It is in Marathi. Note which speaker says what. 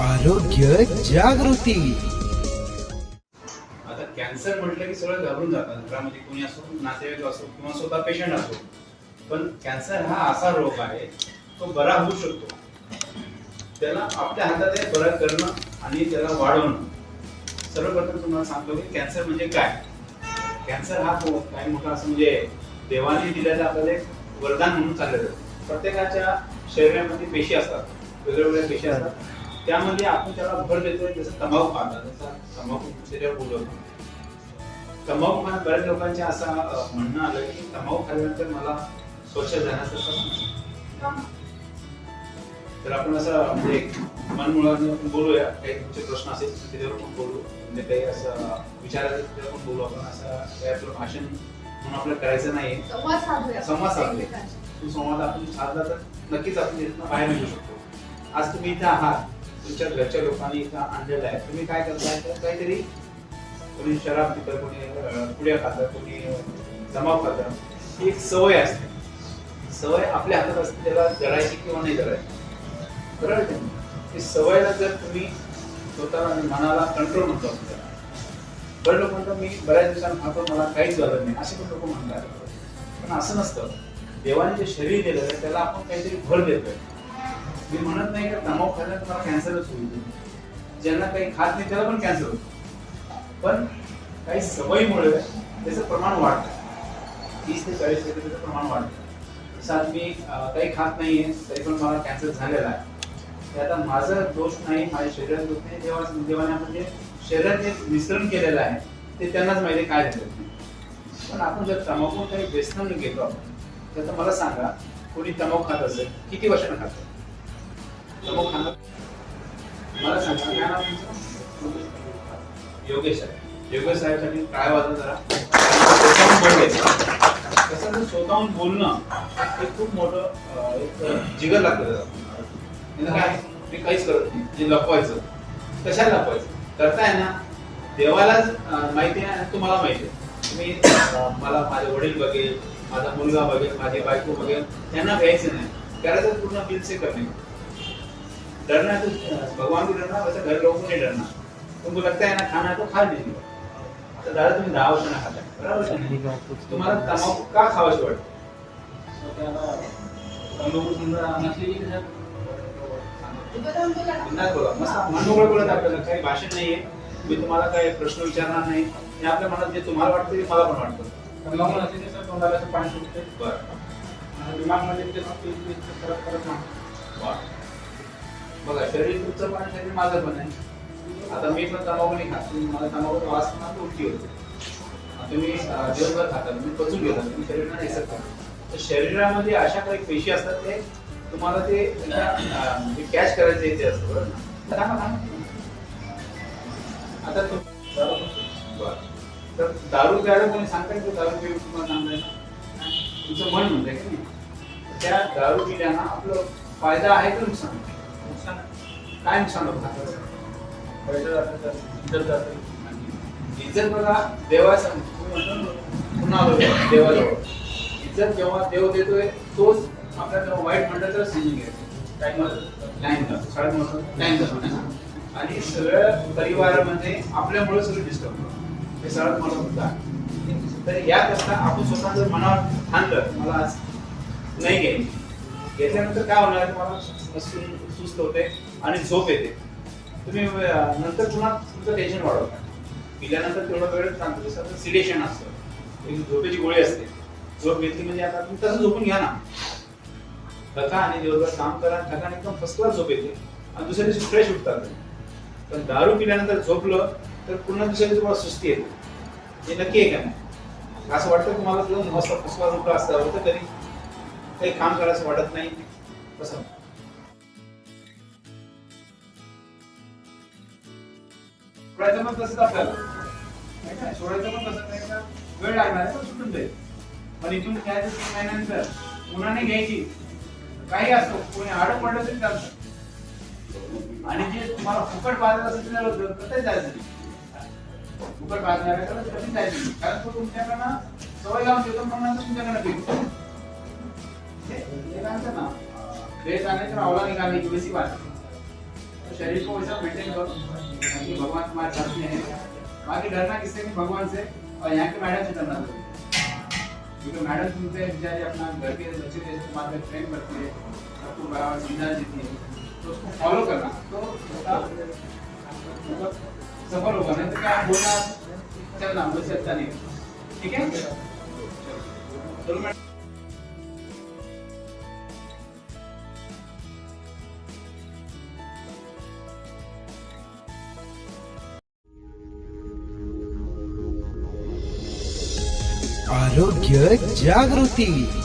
Speaker 1: आरोग्य जागृती.
Speaker 2: आता कॅन्सर म्हटलं की सगळं घाबरून जातात. घरामध्ये कोणी असो नातेवाईक असो किंवा स्वतः पेशंट असो. पण कॅन्सर हा असा रोग आहे तो बरा होऊ शकतो. त्याला आपल्या हातात आहे बरा करणं आणि त्याला वाढवणं. सर्वप्रथम तुम्हाला सांगतो की कॅन्सर म्हणजे काय? कॅन्सर हा काय मोठा असं म्हणजे देवाने दिलेलं आपल्याला एक वरदान म्हणून चाललं जातं प्रत्येकाच्या शरीरामध्ये पेशी असतात. वेगवेगळ्या पेशी असतात. त्यामध्ये आपण त्याला भर देतोय जसं तंबाखू खातात जसं तंबाखू शरीरावर बोलवतो. तंबाखू खाण्यात बऱ्याच लोकांचे असं म्हणणं आलं की तंबाखू खाल्ल्यानंतर मला स्वच्छ जाण्याचं तर आपण असं म्हणजे मनमुळाने आपण बोलूया. काही तुमचे प्रश्न असेल तर त्याच्यावर पण बोलू. म्हणजे काही असं विचारायचं त्याच्यावर पण बोलू. आपण असं काही आपलं भाषण म्हणून आपल्याला करायचं नाही
Speaker 3: संवाद साधूया. एकमेकांशी.
Speaker 2: तो संवाद आपण साधला तर नक्कीच आपण बाहेर निघू शकतो. आज तुम्ही इथं आहात. तुमच्या घरच्या लोकांनी इथं आणलेलं आहे. तुम्ही काय करताय? तर काहीतरी कोणी शराब पितं कोणी पुड्या खातं कोणी जमाव खातं. ही एक सवय असते. सवय आपल्या हातात असते त्याला जळायची किंवा नाही जळायची बरोबर ती सवयला जर तुम्ही स्वतःला मनाला कंट्रोल म्हणतो आपल्याला बरं लोक म्हणतात मी बऱ्याच दिवसांना खातो मला काहीच झालं नाही. असे पण लोक म्हणतात. पण असं नसतं. देवाने जे शरीर दिलं आहे त्याला आपण काहीतरी भर देतोय. मी म्हणत नाही की तंबाखू खाल्ल्यानं तुम्हाला कॅन्सरच होईल. ज्यांना काही खात नाही त्याला पण कॅन्सर होतो पण काही सवयीमुळे त्याचं प्रमाण वाढतं. तीस ते चाळीस टक्के त्याचं प्रमाण वाढतं. जसं आज मी काही खात नाही आहे तरी पण मला कॅन्सर झालेला आहे. ते आता माझा दोष नाही माझ्या शरीरात दोष नाही. देवा देवाने आपण जे शरीरात जे मिश्रण केलेलं आहे. ते त्यांनाच माहिती काय झालं पण आपण जर तंबाखू काही व्यसन घेतो आपण तर मला सांगा कोणी तंबाखू खात असेल किती वर्षानं खातं योगेश आहे योगेश साहेबसाठी काय वाजव जरा? कसं स्वतःहून बोलणं हे खूप मोठं एक जिगर लागतं त्याला काय? मी काहीच करत नाही. जे लपवायचं. कशाला लपवायचं? करताय ना. देवालाच अं, माहिती आहे तुम्हाला माहिती आहे. तुम्ही मला माझे वडील बघेल माझा मुलगा बघेल माझी बायको बघेल त्यांना घ्यायचं नाही. करायचं पूर्ण बिल से करने को. डरना है तो भगवान को डरना वैसे घर लोगों को नहीं डरना। तुमको लगता है ना खाना है तो खा लीजिए आता दादा तुम्ही दहा वर्षांना खाता बरोबर? तुम्हाला तंबाखू का खावाशी वाटते
Speaker 3: उदाहरण बोला ना.
Speaker 2: नाही बोला मस्त मनमोकळं बोलत आपल्याला काही भाषण नाहीये मी तुम्हाला काही प्रश्न विचारणार नाही हे आपल्या मनात जे तुम्हाला वाटतं ते मला पण वाटतं. बरं. वा. बघा शरीर तुमचं पण आहे, शरीर माझं पण आहे. आता मी पण तंबाखू नाही खात तुम्ही मला तंबाखू वास पण आता उलटी होते तुम्ही दिवसभर खाता तुम्ही पचून घेता तुम्ही शरीराला नाही सकता तर शरीरामध्ये अशा काही पेशी असतात ते तुम्हाला ते कॅच करायचे येते असतं बरोबर ना? थांबा, थांबा. आता तू बरं. तर दारू प्यायला कोणी सांगताय की दारू पिऊ तुम्हाला सांगताय तुमचं मन म्हणतंय की नाही? त्या दारू पिल्यानं आपलं फायदा आहे का नुकसान? नुकसान काय नुकसान होतं इज्जत बघा देवाचं पुन्हा आलो देवाजवळ. इज्जत जेव्हा देव देतोय तोच आपल्याला वाईट म्हणलं तर सिजिंग घ्यायचं टाइम जातो सगळ्यात टाइम जातो आणि सगळ्या परिवारामध्ये आपल्यामुळे सगळं डिस्टर्ब हे सगळ्यात मोठा मुद्दा तर तर याकरता आपण स्वतः जर मनावर ठाणलं मला आज नाही घ्यायचं. घेतल्यानंतर काय होणार? तुम्हाला सुस्त होते आणि झोप येते. तुम्ही नंतर पुन्हा तुमचं टेन्शन वाढवता. पिल्यानंतर तेवढा वेळ सांगतो जसं सिडेशन असतं. एक झोपेची गोळी असते. झोप घेतली म्हणजे आता तुम्ही तसं झोपून घ्या ना. थका आणि दिवसभर काम करा थका आणि एकदम फर्स्ट क्लास झोप येते. आणि दुसऱ्या दिवशी फ्रेश उठतात पण दारू पिल्यानंतर झोपलं तर पुन्हा दुसऱ्या दिवशी तुम्हाला सुस्ती येते. हे नक्की आहे का नाही? असं वाटतं तुम्हाला तुझं मस्त फर्स्ट क्लास उठला असतं होतं तरी काही काम करायचं वाटत नाही. कसं सोडायचं पण तसंच आपल्याला. सोडायचं पण तसंच नाही का? वेळ लागणार आहे पण सुटून जाईल. पण इथून घ्यायचं तीन महिन्यानंतर उन्हाने घ्यायची. काही असो कोणी आडं पडलं तरी चालतं. आणि जे तुम्हाला फुकट बाजार असेल त्याला कसं जायचं फुकट बाजार कधी जायचं कारण तो तुमच्याकडनं सवय लावून देतो म्हणून तुमच्याकडनं पिकतो. काय म्हणतात ना भेट आले तर आवला निघाली बेसी बात शरीर को वैसा मेंटेन करो ताकि भगवान तुम्हारे साथ में बाकी डरना किससे नहीं भगवान से और यहाँ के मैडम से डरना क्योंकि मैडम तुमसे बेचारी अपना घर के बच्चे जैसे तुम्हारे पे करती सबको बराबर समझा देती उसको फॉलो करना मतलब सफल होगा नहीं तो क्या बोलना चलना मुझसे अच्छा नहीं ठीक है? चलो मैं
Speaker 1: आरोग्य जागृती.